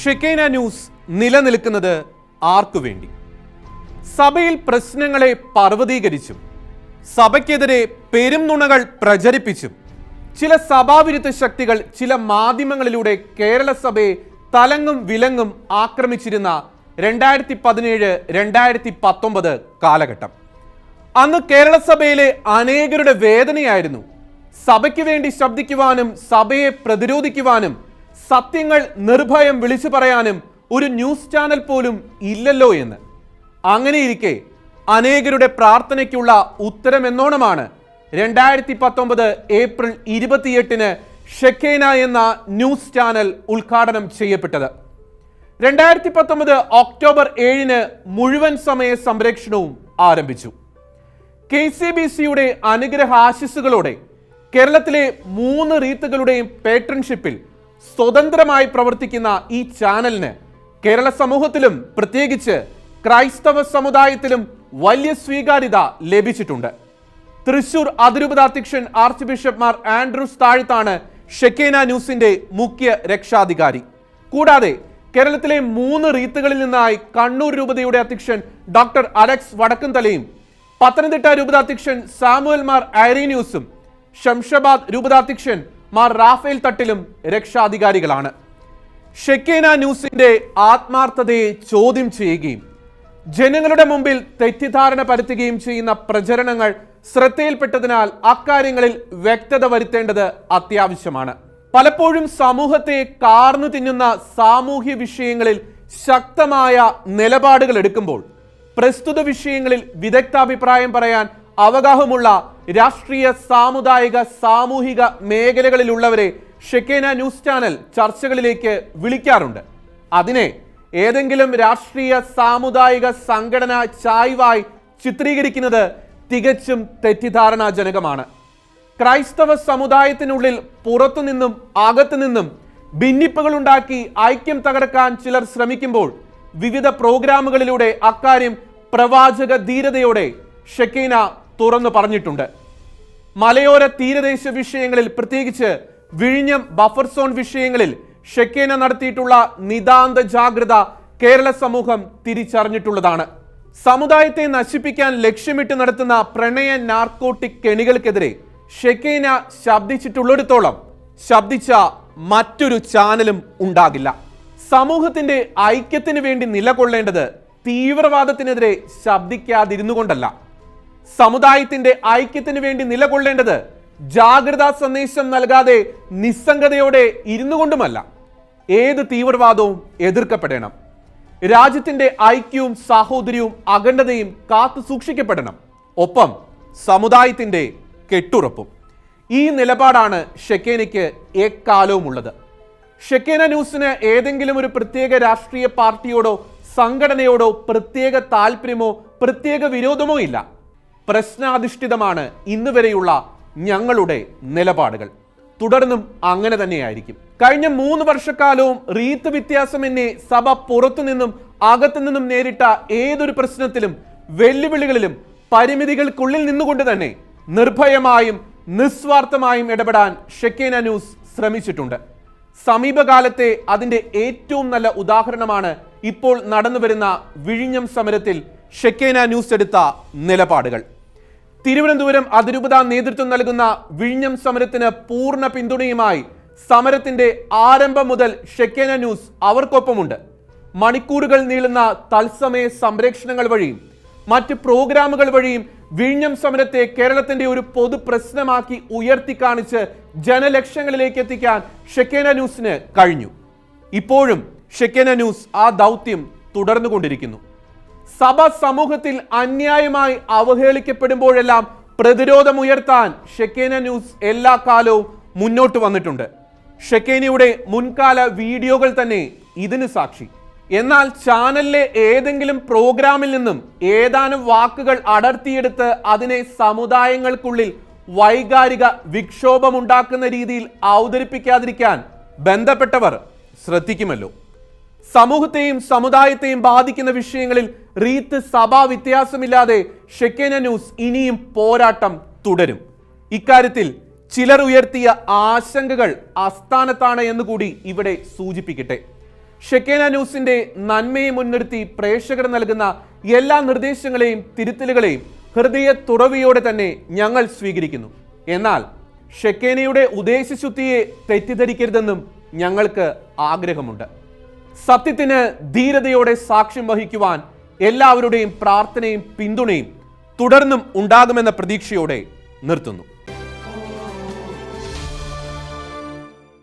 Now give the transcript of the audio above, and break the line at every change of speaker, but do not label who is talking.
ഷെക്കേന news നിലനിൽക്കുന്നത് ആർക്കു വേണ്ടി? സഭയിൽ പ്രശ്നങ്ങളെ പർവതീകരിച്ചും സഭയ്ക്കെതിരെ പെരും നുണകൾ പ്രചരിപ്പിച്ചും ചില സഭാവിരുദ്ധ ശക്തികൾ ചില മാധ്യമങ്ങളിലൂടെ കേരള സഭയെ തലങ്ങും വിലങ്ങും ആക്രമിച്ചിരുന്ന രണ്ടായിരത്തി പതിനേഴ് രണ്ടായിരത്തി പത്തൊമ്പത് കാലഘട്ടം. അന്ന് കേരള സഭയിലെ അനേകരുടെ വേദനയായിരുന്നു. സഭയ്ക്ക് വേണ്ടി ശബ്ദിക്കുവാനും സഭയെ പ്രതിരോധിക്കുവാനും സത്യങ്ങൾ നിർഭയം വിളിച്ചു പറയാനും ഒരു ന്യൂസ് ചാനൽ പോലും ഇല്ലല്ലോ എന്ന്. അങ്ങനെയിരിക്കെ അനേകരുടെ പ്രാർത്ഥനയ്ക്കുള്ള ഉത്തരമെന്നോണമാണ് രണ്ടായിരത്തി പത്തൊമ്പത് ഏപ്രിൽ ഇരുപത്തിയെട്ടിന് ഷെക്കേന എന്ന ന്യൂസ് ചാനൽ ഉദ്ഘാടനം ചെയ്യപ്പെട്ടത്. രണ്ടായിരത്തി പത്തൊമ്പത് ഒക്ടോബർ ഏഴിന് മുഴുവൻ സമയ സംരക്ഷണവും ആരംഭിച്ചു. കെ സി ബി സിയുടെ അനുഗ്രഹാശിസുകളോടെ കേരളത്തിലെ മൂന്ന് റീത്തുകളുടെയും പേട്രൺഷിപ്പിൽ സ്വതന്ത്രമായി പ്രവർത്തിക്കുന്ന ഈ ചാനലിന് കേരള സമൂഹത്തിലും പ്രത്യേകിച്ച് ക്രൈസ്തവ സമുദായത്തിലും വലിയ സ്വീകാര്യത ലഭിച്ചിട്ടുണ്ട്. തൃശൂർ അതിരൂപതാധ്യക്ഷൻ ആർച്ച് ബിഷപ്പ് മാർ ആൻഡ്രൂസ് താഴ്ത്താണ് ഷെക്കേന ന്യൂസിന്റെ മുഖ്യ രക്ഷാധികാരി. കൂടാതെ കേരളത്തിലെ മൂന്ന് റീത്തുകളിൽ നിന്നായി കണ്ണൂർ രൂപതയുടെ അധ്യക്ഷൻ ഡോക്ടർ അലക്സ് വടക്കുംതലയും പത്തനംതിട്ട രൂപതാധ്യക്ഷൻ സാമുവൽ മാർ ഐറീന്യൂസും ഷംഷബാദ് രൂപതാധ്യക്ഷൻ മാർ റാഫേൽ തട്ടിലും രക്ഷാധികാരികളാണ്. ഷെക്കേന ന്യൂസിന്റെ ആത്മാർത്ഥതയെ ചോദ്യം ചെയ്യുകയും ജനങ്ങളുടെ മുമ്പിൽ തെറ്റിദ്ധാരണ പരത്തുകയും ചെയ്യുന്ന പ്രചരണങ്ങൾ ശ്രദ്ധയിൽപ്പെട്ടതിനാൽ അക്കാര്യങ്ങളിൽ വ്യക്തത വരുത്തേണ്ടത് അത്യാവശ്യമാണ്. പലപ്പോഴും സമൂഹത്തെ കാർന്നു തിന്നുന്ന സാമൂഹ്യ വിഷയങ്ങളിൽ ശക്തമായ നിലപാടുകൾ എടുക്കുമ്പോൾ പ്രസ്തുത വിഷയങ്ങളിൽ വിദഗ്ധാഭിപ്രായം പറയാൻ അവഗാഹമുള്ള രാഷ്ട്രീയ സാമുദായിക സാമൂഹിക മേഖലകളിലുള്ളവരെ ഷെക്കേന ന്യൂസ് ചാനൽ ചർച്ചകളിലേക്ക് വിളിക്കാറുണ്ട്. അതിനെ ഏതെങ്കിലും രാഷ്ട്രീയ സാമുദായിക സംഘടന ചായ്വായി ചിത്രീകരിക്കുന്നത് തികച്ചും തെറ്റിദ്ധാരണാജനകമാണ്. ക്രൈസ്തവ സമുദായത്തിനുള്ളിൽ പുറത്തുനിന്നും അകത്തുനിന്നും ഭിന്നിപ്പുകൾ ഉണ്ടാക്കി ഐക്യം തകർക്കാൻ ചിലർ ശ്രമിക്കുമ്പോൾ വിവിധ പ്രോഗ്രാമുകളിലൂടെ അക്കാര്യം പ്രവാചക ധീരതയോടെ ഷെക്കീന തുറന്നു പറഞ്ഞിട്ടുണ്ട്. മലയോര തീരദേശ വിഷയങ്ങളിൽ പ്രത്യേകിച്ച് വിഴിഞ്ഞം ബഫർ സോൺ വിഷയങ്ങളിൽ ഷെക്കേന നടത്തിയിട്ടുള്ള നിതാന്ത ജാഗ്രത കേരള സമൂഹം തിരിച്ചറിഞ്ഞിട്ടുള്ളതാണ്. സമുദായത്തെ നശിപ്പിക്കാൻ ലക്ഷ്യമിട്ട് നടത്തുന്ന പ്രണയ നാർക്കോട്ടിക് കെണികൾക്കെതിരെ ഷെക്കേന ശബ്ദിച്ചിട്ടുള്ളിടത്തോളം ശബ്ദിച്ച മറ്റൊരു ചാനലും ഉണ്ടാകില്ല. സമൂഹത്തിന്റെ ഐക്യത്തിന് വേണ്ടി നിലകൊള്ളേണ്ടത് തീവ്രവാദത്തിനെതിരെ ശബ്ദിക്കാതിരുന്നു കൊണ്ടല്ല സമുദായത്തിന്റെ ഐക്യത്തിന് വേണ്ടി നിലകൊള്ളേണ്ടത് ജാഗ്രതാ സന്ദേശം നൽകാതെ നിസ്സംഗതയോടെ ഇരുന്നു കൊണ്ടുമല്ല ഏത് തീവ്രവാദവും എതിർക്കപ്പെടണം. രാജ്യത്തിന്റെ ഐക്യവും സാഹോദര്യവും അഖണ്ഡതയും കാത്തു സൂക്ഷിക്കപ്പെടണം. ഒപ്പം സമുദായത്തിന്റെ കെട്ടുറപ്പും. ഈ നിലപാടാണ് ഷെക്കേനയ്ക്ക് എക്കാലവും ഉള്ളത് ഷെക്കേന ന്യൂസിന് ഏതെങ്കിലും ഒരു പ്രത്യേക രാഷ്ട്രീയ പാർട്ടിയോടോ സംഘടനയോടോ പ്രത്യേക താല്പര്യമോ പ്രത്യേക വിരോധമോ ഇല്ല. പ്രശ്നാധിഷ്ഠിതമാണ് ഇന്ന് വരെയുള്ള ഞങ്ങളുടെ നിലപാടുകൾ. തുടർന്നും അങ്ങനെ തന്നെയായിരിക്കും. കഴിഞ്ഞ മൂന്ന് വർഷക്കാലവും റീത്ത് വ്യത്യാസം എന്നെ സഭ പുറത്തുനിന്നും അകത്തുനിന്നും നേരിട്ട ഏതൊരു പ്രശ്നത്തിലും വെല്ലുവിളികളിലും പരിമിതികൾക്കുള്ളിൽ നിന്നുകൊണ്ട് തന്നെ നിർഭയമായും നിസ്വാർത്ഥമായും ഇടപെടാൻ ഷെക്കേന ന്യൂസ് ശ്രമിച്ചിട്ടുണ്ട്. സമീപകാലത്തെ അതിന്റെ ഏറ്റവും നല്ല ഉദാഹരണമാണ് ഇപ്പോൾ നടന്നുവരുന്ന വിഴിഞ്ഞം സമരത്തിൽ ഷെക്കേന ന്യൂസ് എടുത്ത നിലപാടുകൾ. തിരുവനന്തപുരം അതിരൂപത നേതൃത്വം നൽകുന്ന വിഴിഞ്ഞം സമരത്തിന് പൂർണ പിന്തുണയുമായി സമരത്തിന്റെ ആരംഭം മുതൽ ഷെക്കേന ന്യൂസ് അവർക്കൊപ്പമുണ്ട്. മണിക്കൂറുകൾ നീളുന്ന തത്സമയ സംപ്രേഷണങ്ങൾ വഴിയും മറ്റ് പ്രോഗ്രാമുകൾ വഴിയും വിഴിഞ്ഞം സമരത്തെ കേരളത്തിന്റെ ഒരു പൊതു പ്രശ്നമാക്കി ഉയർത്തി കാണിച്ച് ജനലക്ഷങ്ങളിലേക്ക് എത്തിക്കാൻ ഷെക്കേന ന്യൂസിന് കഴിഞ്ഞു. ഇപ്പോഴും ഷെക്കേന ന്യൂസ് ആ ദൗത്യം തുടർന്നുകൊണ്ടിരിക്കുന്നു. സഭ സമൂഹത്തിൽ അന്യായമായി അവഹേളിക്കപ്പെടുമ്പോഴെല്ലാം പ്രതിരോധമുയർത്താൻ ഷെക്കേന ന്യൂസ് എല്ലാ കാലവും മുന്നോട്ട് വന്നിട്ടുണ്ട്. ഷെക്കേനയുടെ മുൻകാല വീഡിയോകൾ തന്നെ ഇതിന് സാക്ഷി. എന്നാൽ ചാനലിലെ ഏതെങ്കിലും പ്രോഗ്രാമിൽ നിന്നും ഏതാനും വാക്കുകൾ അടർത്തിയെടുത്ത് അതിനെ സമുദായങ്ങൾക്കുള്ളിൽ വൈകാരിക വിക്ഷോഭമുണ്ടാക്കുന്ന രീതിയിൽ അവതരിപ്പിക്കാതിരിക്കാൻ ബന്ധപ്പെട്ടവർ ശ്രദ്ധിക്കുമല്ലോ. സമൂഹത്തെയും സമുദായത്തെയും ബാധിക്കുന്ന വിഷയങ്ങളിൽ റീത്ത് സഭാ വ്യത്യാസമില്ലാതെ ഷെക്കേന ന്യൂസ് ഇനിയും പോരാട്ടം തുടരും. ഇക്കാര്യത്തിൽ ചിലർ ഉയർത്തിയ ആശങ്കകൾ അസ്ഥാനത്താണ് എന്നുകൂടി ഇവിടെ സൂചിപ്പിക്കട്ടെ. ഷെക്കേന ന്യൂസിന്റെ നന്മയെ മുൻനിർത്തി പ്രേക്ഷകർ നൽകുന്ന എല്ലാ നിർദ്ദേശങ്ങളെയും തിരുത്തലുകളെയും ഹൃദയ തുറവിയോടെ തന്നെ ഞങ്ങൾ സ്വീകരിക്കുന്നു. എന്നാൽ ഷെക്കേനയുടെ ഉദ്ദേശശുദ്ധിയെ തെറ്റിദ്ധരിക്കരുതെന്നും ഞങ്ങൾക്ക് ആഗ്രഹമുണ്ട്. സത്യത്തിന് ധീരതയോടെ സാക്ഷ്യം വഹിക്കുവാൻ എല്ലാവരുടെയും പ്രാർത്ഥനയും പിന്തുണയും തുടർന്നും ഉണ്ടാകുമെന്ന പ്രതീക്ഷയോടെ നിർത്തുന്നു.